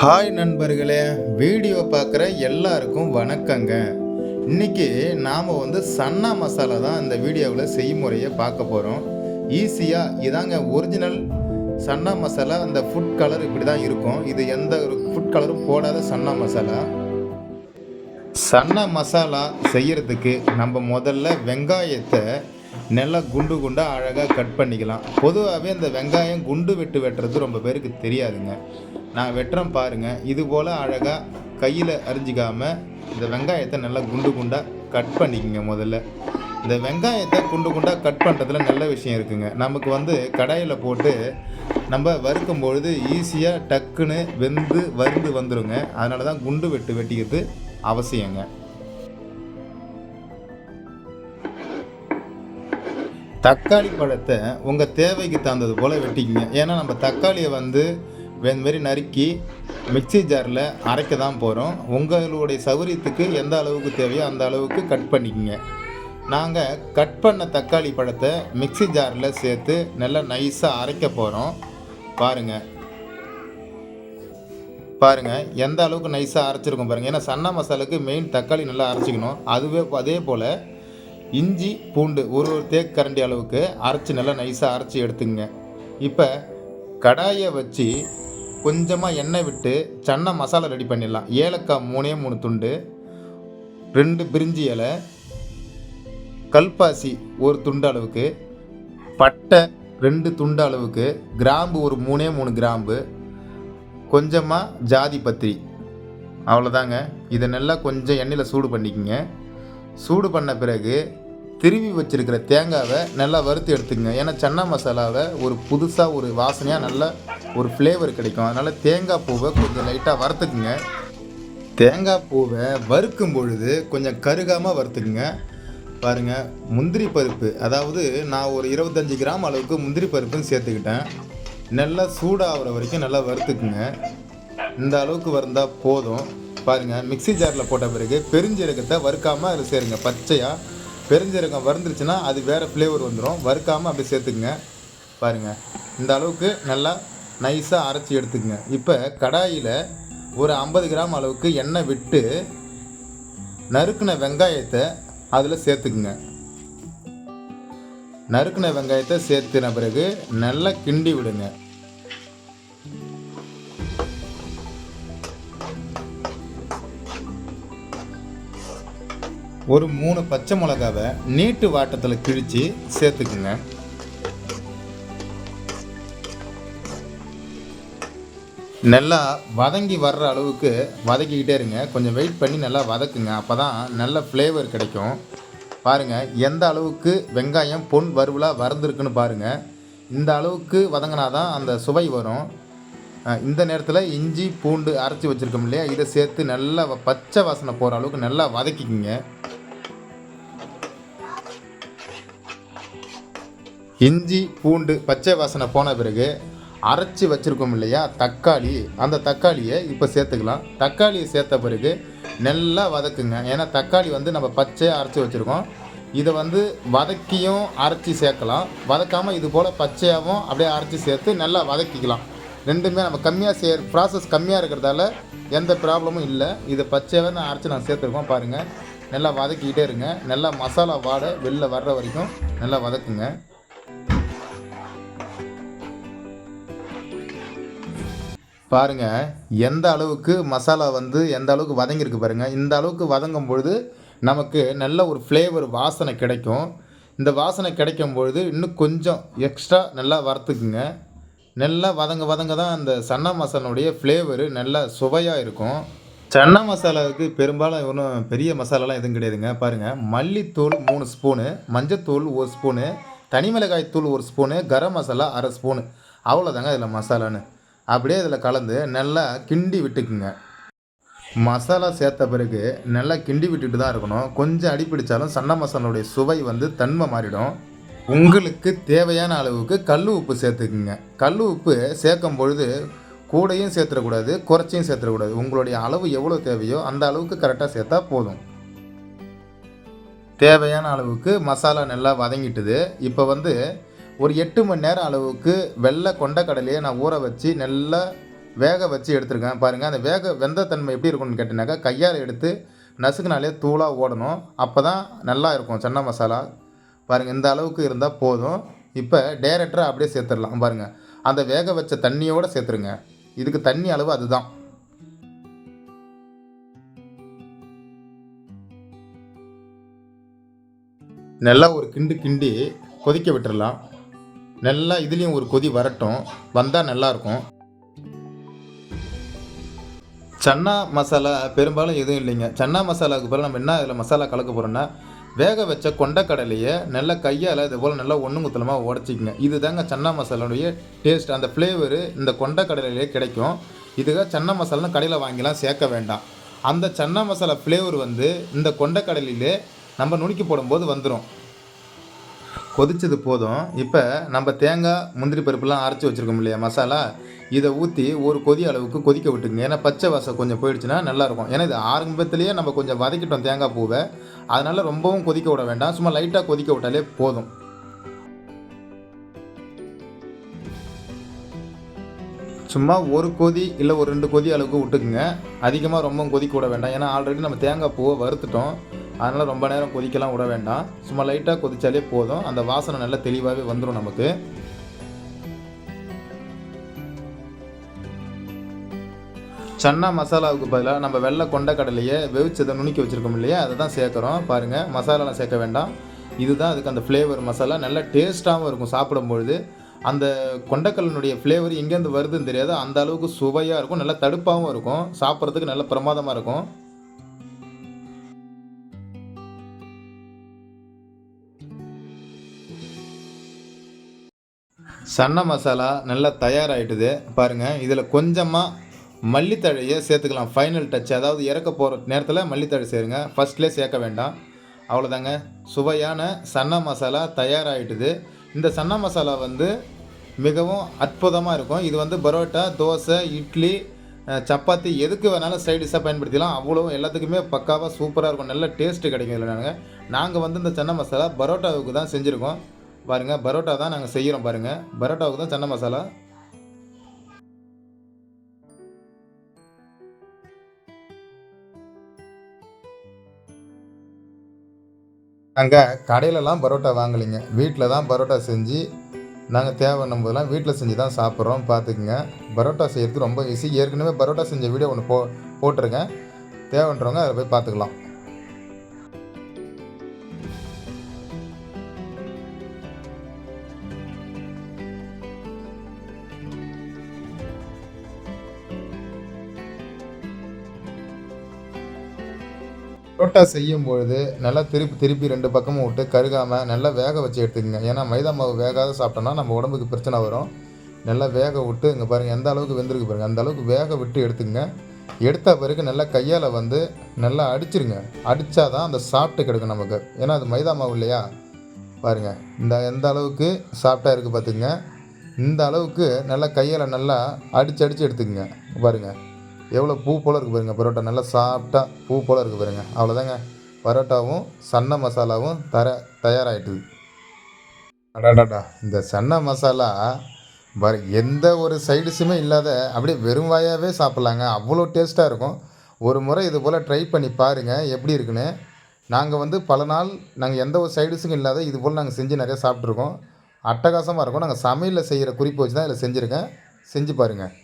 Hi நண்பர்களே video பார்க்குற எல்லாருக்கும் வணக்கங்க. இன்றைக்கி நாம் வந்து சன்னா மசாலா தான் இந்த வீடியோவில் செய்முறையை பார்க்க போகிறோம் ஈஸியாக இதாங்க ஒரிஜினல் சன்னா மசாலா அந்த ஃபுட் கலர் இப்படி தான் இருக்கும். இது எந்த ஒரு ஃபுட் கலரும் போடாத சன்னா மசாலா. சன்னா மசாலா செய்கிறதுக்கு நம்ம முதல்ல வெங்காயத்தை நல்லா குண்டு குண்டாக அழகாக கட் பண்ணிக்கலாம். பொதுவாகவே இந்த வெங்காயம் குண்டு வெட்டு வெட்டுறது ரொம்ப பேருக்கு தெரியாதுங்க. நான் வெட்டுறேன் பாருங்கள் இது போல் அழகாக கையில் அரிஞ்சிக்காமல் இந்த வெங்காயத்தை நல்லா குண்டு குண்டாக கட் பண்ணிக்கோங்க முதல்ல. இந்த வெங்காயத்தை குண்டு குண்டாக கட் பண்ணுறதுல நல்ல விஷயம் இருக்குங்க. நமக்கு வந்து கடாயில் போட்டு நம்ம வறுக்கும் பொழுது ஈஸியாக டக்குன்னு வெந்து வறுந்து வந்துருங்க. அதனால தான் குண்டு வெட்டு வெட்டிக்கிறது அவசியங்க. தக்காளி பழத்தை உங்கள் தேவைக்கு தகுந்தது போல் வெட்டிக்கிங்க. ஏன்னா நம்ம தக்காளியை வந்து இதுமாரி மாதிரி நறுக்கி மிக்ஸி ஜாரில் அரைக்க தான் போகிறோம் உங்களுடைய சௌகரியத்துக்கு எந்த அளவுக்கு தேவையோ அந்த அளவுக்கு கட் பண்ணிக்கோங்க. நாங்கள் கட் பண்ண தக்காளி பழத்தை மிக்ஸி ஜாரில் சேர்த்து நல்லா நைஸாக அரைக்க போகிறோம் பாருங்கள் பாருங்கள் எந்த அளவுக்கு நைஸாக அரைச்சிருக்கோம் பாருங்கள் ஏன்னா சன்னா மசாலாவுக்கு மெயின் தக்காளி நல்லா அரைச்சிக்கணும். அதுவே அதே போல் இஞ்சி பூண்டு ஒரு ஒரு தேக்கு கரண்டி அளவுக்கு அரைச்சி நல்லா நைஸாக அரைச்சி எடுத்துங்க இப்போ கடாயை வச்சு கொஞ்சமாக எண்ணெய் விட்டு சன்னா மசாலா ரெடி பண்ணிடலாம். ஏலக்காய் மூணே மூணு துண்டு ரெண்டு பிரிஞ்சி இலை கல்பாசி ஒரு துண்டு அளவுக்கு பட்டை ரெண்டு துண்டு அளவுக்கு கிராம்பு ஒரு மூணே மூணு கிராம்பு கொஞ்சமாக ஜாதி பத்திரி. அவ்வளோதாங்க இதை நல்லா கொஞ்சம் எண்ணெயில் சூடு பண்ணிக்கங்க. சூடு பண்ண பிறகு திருவி வச்சிருக்கிற தேங்காவை நல்லா வறுத்து எடுத்துக்கங்க. ஏன்னா சன்னா மசாலாவை ஒரு புதுசாக ஒரு வாசனையாக நல்ல ஒரு ஃப்ளேவர் கிடைக்கும். அதனால் தேங்காய் பூவை கொஞ்சம் லைட்டாக வறுத்துக்குங்க. தேங்காய் பூவை வறுக்கும் பொழுது கொஞ்சம் கருகாமல் வறுத்துக்குங்க. பாருங்கள் முந்திரி பருப்பு அதாவது நான் ஒரு இருபத்தஞ்சி கிராம் அளவுக்கு முந்திரி பருப்புன்னு சேர்த்துக்கிட்டேன். நல்லா சூடாகிற வரைக்கும் நல்லா வறுத்துக்குங்க. இந்த அளவுக்கு வந்தால் போதும். பாருங்கள் மிக்ஸி ஜாரில் போட்ட பிறகு பெருஞ்சீரகத்தை வறுக்காமல் அதில் சேருங்க பச்சையாக பெருஞ்சீரகம் வறுந்துருச்சுன்னா அது வேறு ஃப்ளேவர் வந்துடும் வறுக்காமல் அப்படியே சேர்த்துக்குங்க. பாருங்கள் இந்த அளவுக்கு நல்லா நைஸாக அரைச்சி எடுத்துக்கங்க. இப்போ கடாயில் ஒரு ஐம்பது கிராம் அளவுக்கு எண்ணெய் விட்டு நறுக்குன வெங்காயத்தை அதில் சேர்த்துக்குங்க. நறுக்குன வெங்காயத்தை சேர்த்துன பிறகு நல்லா கிண்டி விடுங்க. ஒரு மூணு பச்சை மிளகாவை நீட்டு வாட்டத்தில் கிழித்து சேர்த்துக்குங்க. நல்லா வதங்கி வர்ற அளவுக்கு வதக்கிக்கிட்டே இருங்க. கொஞ்சம் வெயிட் பண்ணி நல்லா வதக்குங்க. அப்போ தான் நல்ல ஃப்ளேவர் கிடைக்கும். பாருங்கள் எந்த அளவுக்கு வெங்காயம் பொன் வறுவலாக வறந்துருக்குன்னு பாருங்கள் இந்த அளவுக்கு வதங்கினா தான் அந்த சுவை வரும். இந்த நேரத்தில் இஞ்சி பூண்டு அரைச்சி வச்சுருக்கோம் இல்லையா? இதை சேர்த்து நல்லா வ- பச்சை வாசனை போகிற அளவுக்கு நல்லா வதக்கிக்கிங்க. இஞ்சி பூண்டு பச்சை வாசனை போன பிறகு அரைச்சி வச்சுருக்கோம் இல்லையா? தக்காளி. அந்த தக்காளியை இப்போ சேர்த்துக்கலாம். தக்காளியை சேர்த்த பிறகு நல்லா வதக்குங்க. ஏன்னா தக்காளி வந்து நம்ம பச்சையாக அரைச்சி வச்சுருக்கோம். இதை வந்து வதக்கியும் அரைச்சி சேர்க்கலாம். வதக்காமல் இது போல் பச்சையாகவும் அப்படியே அரைச்சி சேர்த்து நல்லா வதக்கிக்கலாம். ரெண்டுமே நம்ம கம்மியாக சே ப்ராசஸ் கம்மியாக இருக்கிறதால எந்த ப்ராப்ளமும் இல்லை. இதை பச்சையாகவே நான் அரைச்சி நான் சேர்த்துருக்கோம் பாருங்கள் நல்லா வதக்கிக்கிட்டே இருங்க. நல்லா மசாலா வாடை வெளில வர்ற வரைக்கும் நல்லா வதக்குங்க. பாருங்க எந்த அளவுக்கு மசாலா வந்து எந்த அளவுக்கு வதங்கியிருக்கு பாருங்கள் இந்த அளவுக்கு வதங்கும் பொழுது நமக்கு நல்ல ஒரு ஃப்ளேவர் வாசனை கிடைக்கும். இந்த வாசனை கிடைக்கும் பொழுது இன்னும் கொஞ்சம் எக்ஸ்ட்ரா நல்லா வறுத்துக்குங்க. நல்லா வதங்க வதங்க தான் அந்த சன்னா மசாலாவுடைய ஃப்ளேவரு நல்லா சுவையாக இருக்கும். சன்னா மசாலாவுக்கு பெரும்பாலும் ஒன்றும் பெரிய மசாலாலாம் எதுவும் கிடையாதுங்க. பாருங்கள் மல்லித்தூள் மூணு ஸ்பூனு மஞ்சத்தூள் ஒரு ஸ்பூனு தனி மிளகாய் தூள் ஒரு ஸ்பூனு கரம் மசாலா அரை ஸ்பூனு அவ்வளோதாங்க இதில் மசாலான்னு. அப்படியே இதில் கலந்து நல்லா கிண்டி விட்டுக்குங்க. மசாலா சேர்த்த பிறகு நல்லா கிண்டி விட்டுட்டு தான் இருக்கணும். கொஞ்சம் அடிப்பிடிச்சாலும் சன்ன மசாலாவுடைய சுவை வந்து தன்மை மாறிடும். உங்களுக்கு தேவையான அளவுக்கு கல் உப்பு சேர்த்துக்குங்க. கல் உப்பு சேர்க்கும் பொழுது கூடையும் சேர்த்துடக்கூடாது குறைச்சியும் சேர்த்துடக்கூடாது. உங்களுடைய அளவு எவ்வளோ தேவையோ அந்த அளவுக்கு கரெக்டாக சேர்த்தா போதும். தேவையான அளவுக்கு மசாலா நல்லா வதங்கிட்டுது. இப்போ வந்து ஒரு எட்டு மணி நேரம் அளவுக்கு வெள்ளை கொண்டக்கடலையை நான் ஊற வச்சு நல்லா வேக வச்சு எடுத்துருக்கேன். பாருங்கள் அந்த வேக வெந்த தன்மை எப்படி இருக்கும்னு கேட்டினாக்கா கையால் எடுத்து நசுக்குனாலே தூளாக ஓடணும். அப்போ தான் நல்லா இருக்கும் சன்னா மசாலா. பாருங்கள் இந்த அளவுக்கு இருந்தால் போதும். இப்போ டேரக்டராக அப்படியே சேர்த்துடலாம். பாருங்கள் அந்த வேக வச்ச தண்ணியோடு சேர்த்துருங்க. இதுக்கு தண்ணி அளவு அதுதான். நல்லா ஒரு கிண்டு கிண்டி கொதிக்க விட்டுடலாம் நல்லா இதுலேயும் ஒரு கொதி வரட்டும். வந்தால் நல்லாயிருக்கும் சன்னா மசாலா பெரும்பாலும் எதுவும் இல்லைங்க. சன்னா மசாலாவுக்கு பிறகு நம்ம என்ன அதில் மசாலா கலக்க போகிறோன்னா வேக வச்ச கொண்டக்கடலையை நல்லா கையால் இது போல் நல்லா ஒன்று குத்தலமாக உடச்சிக்கங்க. இது தாங்க சன்னா மசாலாவுடைய டேஸ்ட் அந்த ஃப்ளேவரு இந்த கொண்டக்கடலையிலே கிடைக்கும். இதுக்காக சன்னா மசாலான்னு கடையில் வாங்கிலாம் சேர்க்க வேண்டாம். அந்த சன்னா மசாலா ஃப்ளேவர் வந்து இந்த கொண்டக்கடலையிலே நம்ம நுணுக்கி போடும்போது வந்துடும் கொதிச்சது போதும். இப்போ நம்ம தேங்காய் முந்திரி பருப்புலாம் அரைச்சி வச்சுருக்கோம் இல்லையா மசாலா? இதை ஊற்றி ஒரு கொதி அளவுக்கு கொதிக்க விட்டுங்க ஏன்னா பச்சை வாசம் கொஞ்சம் போயிடுச்சுன்னா நல்லாயிருக்கும். ஏன்னா இது ஆரம்பத்துலேயே நம்ம கொஞ்சம் வதக்கிட்டோம் தேங்காய் பூவை. அதனால் ரொம்பவும் கொதிக்க விட வேண்டாம். சும்மா லைட்டாக கொதிக்க விட்டாலே போதும். சும்மா ஒரு கொதி இல்லை ஒரு ரெண்டு கொதி அளவுக்கு விட்டுக்குங்க. அதிகமாக ரொம்ப கொதிக்க விட வேண்டாம். ஏன்னா ஆல்ரெடி நம்ம தேங்காய் பூவை வறுத்துட்டோம். அதனால் ரொம்ப நேரம் கொதிக்கலாம் விட வேண்டாம். சும்மா லைட்டாக கொதித்தாலே போதும். அந்த வாசனை நல்லா தெளிவாகவே வந்துடும் நமக்கு. சன்னா மசாலாவுக்கு பதிலாக நம்ம வெள்ளை கொண்டக்கடலையை வெவிச்சதை நுணுக்கி வச்சுருக்கோம் இல்லையா? அதை தான் சேர்க்குறோம். பாருங்கள் மசாலாலாம் சேர்க்க வேண்டாம். இதுதான் அதுக்கு அந்த ஃப்ளேவர் மசாலா. நல்லா டேஸ்ட்டாகவும் இருக்கும் சாப்பிடும்பொழுது. அந்த கொண்டக்கடலினுடைய ஃப்ளேவர் எங்கேருந்து வருதுன்னு தெரியாது. அந்த அளவுக்கு சுவையாக இருக்கும். நல்லா தடுப்பாகவும் இருக்கும். சாப்பிட்றதுக்கு நல்ல பிரமாதமாக இருக்கும். சன்ன மசாலா நல்லா தயாராகிட்டுது பாருங்கள் இதில் கொஞ்சமாக மல்லித்தழையை சேர்த்துக்கலாம். ஃபைனல் டச் அதாவது இறக்க போகிற நேரத்தில் மல்லித்தழை சேருங்க. ஃபஸ்ட்லேயே சேர்க்க வேண்டாம். அவ்வளோதாங்க சுவையான சன்னா மசாலா தயாராகிட்டுது இந்த சன்னா மசாலா வந்து மிகவும் அற்புதமாக இருக்கும். இது வந்து பரோட்டா தோசை இட்லி சப்பாத்தி எதுக்கு வேணாலும் சைட் டிஷ்ஷாக பயன்படுத்திக்கலாம். அவ்வளோ எல்லாத்துக்குமே பக்காவாக சூப்பராக இருக்கும். நல்ல டேஸ்ட்டு கிடைக்கும் இதில் நாங்கள் நாங்கள் வந்து இந்த சன்னா மசாலா பரோட்டாவுக்கு தான் செஞ்சுருக்கோம். பாருங்கள் பரோட்டா தான் நாங்கள் செய்கிறோம் பாருங்கள் பரோட்டாவுக்கு தான் சன்ன மசாலா. நாங்கள் கடையிலலாம் பரோட்டா வாங்கலைங்க. வீட்டில் தான் பரோட்டா செஞ்சு நாங்கள் தேவைன்னும் போதெல்லாம் வீட்டில் செஞ்சு தான் சாப்பிட்றோம் பார்த்துக்குங்க. பரோட்டா செய்கிறது ரொம்ப ஈஸி ஏற்கனவே பரோட்டா செஞ்ச வீடியோ ஒன்று போ போட்டிருக்கேன். தேவைன்றவங்க அதை போய் பார்த்துக்கலாம். புரோட்டா செய்யும் பொழுது நல்லா திருப்பி திருப்பி ரெண்டு பக்கமும் விட்டு கருகாமல் நல்லா வேக வச்சு எடுத்துக்கங்க. ஏன்னா மைதா மாவு வேகாத சாப்பிட்டோன்னா நம்ம உடம்புக்கு பிரச்சனை வரும். நல்லா வேக விட்டு இங்கே பாருங்கள் எந்த அளவுக்கு வெந்திருக்கு பாருங்கள் அந்த அளவுக்கு வேக விட்டு எடுத்துங்க எடுத்த பிறகு நல்லா கையால் வந்து நல்லா அடிச்சிருங்க. அடித்தா தான் அந்த சாப்பிட்டு கிடைக்கும் நமக்கு. ஏன்னா அது மைதா மாவு இல்லையா? பாருங்கள் இந்த எந்த அளவுக்கு சாப்பிட்டா இருக்குது பார்த்துங்க இந்த அளவுக்கு நல்லா கையால் நல்லா அடித்து அடித்து எடுத்துக்கங்க. பாருங்கள் எவ்வளோ பூ போல் இருக்குது பாருங்கள் பரோட்டா. நல்லா சாப்பிட்டா பூ போல் இருக்குது பாருங்க. அவ்வளோதாங்க பரோட்டாவும் சன்ன மசாலாவும் தர தயாராகிட்டுது அடாடாடா. இந்த சன்ன மசாலா பாரு எந்த ஒரு சைடிஷுமே இல்லாத அப்படியே வெறும் வாயாகவே சாப்பிட்லாங்க. அவ்வளோ டேஸ்ட்டாக இருக்கும். ஒரு முறை இது போல் ட்ரை பண்ணி பாருங்கள் எப்படி இருக்குன்னு. நாங்கள் வந்து பல நாள் நாங்கள் எந்த ஒரு சைடிஷும் இல்லாத இது போல் நாங்கள் செஞ்சு நிறையா சாப்பிட்ருக்கோம் அட்டகாசமாக இருக்கும். நாங்கள் சமையலில் செய்கிற குறிப்பு வச்சு தான் இதில் செஞ்சுருக்கேன். செஞ்சு பாருங்கள்